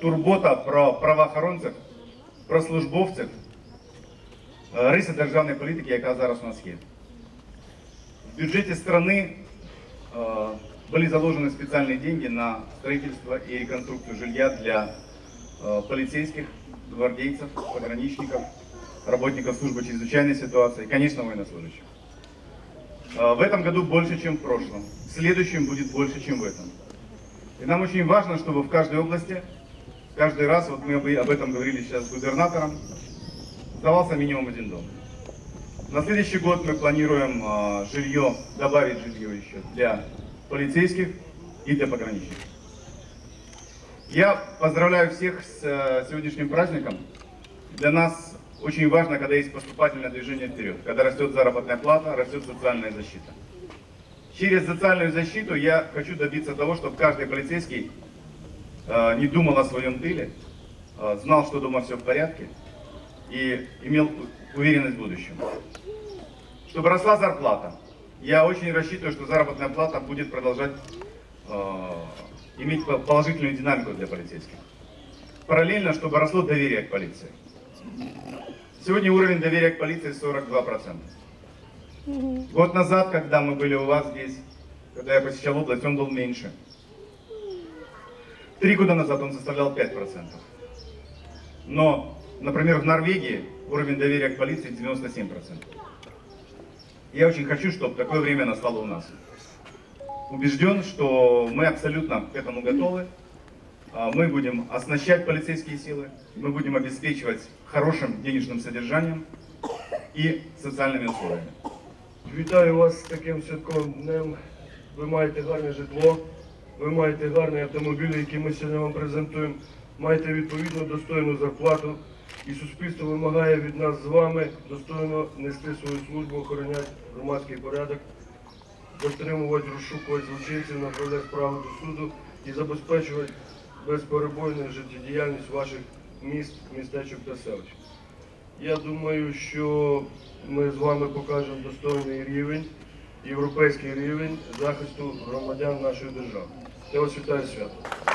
турбота про правоохоронців, про службовців, е, риси державної політики, яка зараз у нас є. В бюджете страны э, были заложены специальные деньги на строительство и реконструкцию жилья для э, полицейских, гвардейцев, пограничников, работников службы чрезвычайной ситуации, и, конечно, военнослужащих. Э, В этом году больше, чем в прошлом. В следующем будет больше, чем в этом. И нам очень важно, чтобы в каждой области, каждый раз, вот мы об этом говорили сейчас с губернатором, сдавался минимум один дом. На следующий год мы планируем э, жилье, добавить жилье еще для полицейских и для пограничников. Я поздравляю всех с э, сегодняшним праздником. Для нас очень важно, когда есть поступательное движение вперед, когда растет заработная плата, растет социальная защита. Через социальную защиту я хочу добиться того, чтобы каждый полицейский не думал о своем тыле, э, знал, что дома все в порядке и имел уверенность в будущем. Чтобы росла зарплата. Я очень рассчитываю, что заработная плата будет продолжать э, иметь по- положительную динамику для полицейских. Параллельно, чтобы росло доверие к полиции. Сегодня уровень доверия к полиции 42%. Год назад, когда мы были у вас здесь, когда я посещал область, он был меньше. Три года назад он составлял 5%. Но, например, в Норвегии уровень доверия к полиции 97%. Я очень хочу, чтобы такое время настало у нас. Убежден, что мы абсолютно к этому готовы. А, Мы будем оснащать полицейские силы, мы будем обеспечивать хорошим денежным содержанием и социальными условиями. Вітаю вас з таким святковим днем. Ви маєте гарне житло, ви маєте гарний автомобіль, який ми сьогодні вам презентуємо. Маєте відповідну достойну зарплату. І суспільство вимагає від нас з вами достойно нести свою службу, охороняти громадський порядок, затримувати, розшукувати злочинців, направляти справу до суду і забезпечувати безперебойну життєдіяльність ваших міст, містечок та селищ. Я думаю, що ми з вами покажемо достойний рівень, європейський рівень захисту громадян нашої держави. Я вас вітаю з святом. У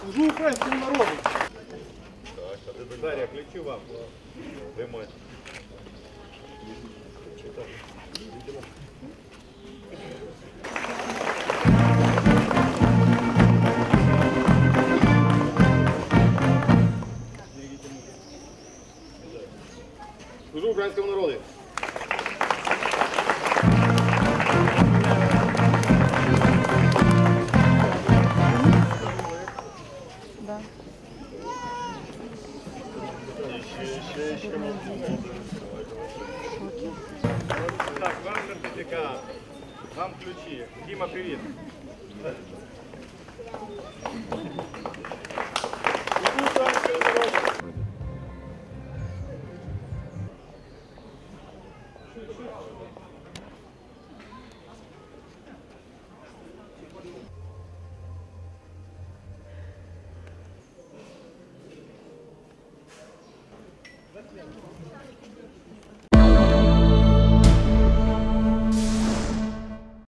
Служу українському народу. Так, а ти Дар'я, ключу вам. Тримайте. Служу українському народу. Да. Так, вам сертифікат, вам ключі. Діма, привіт.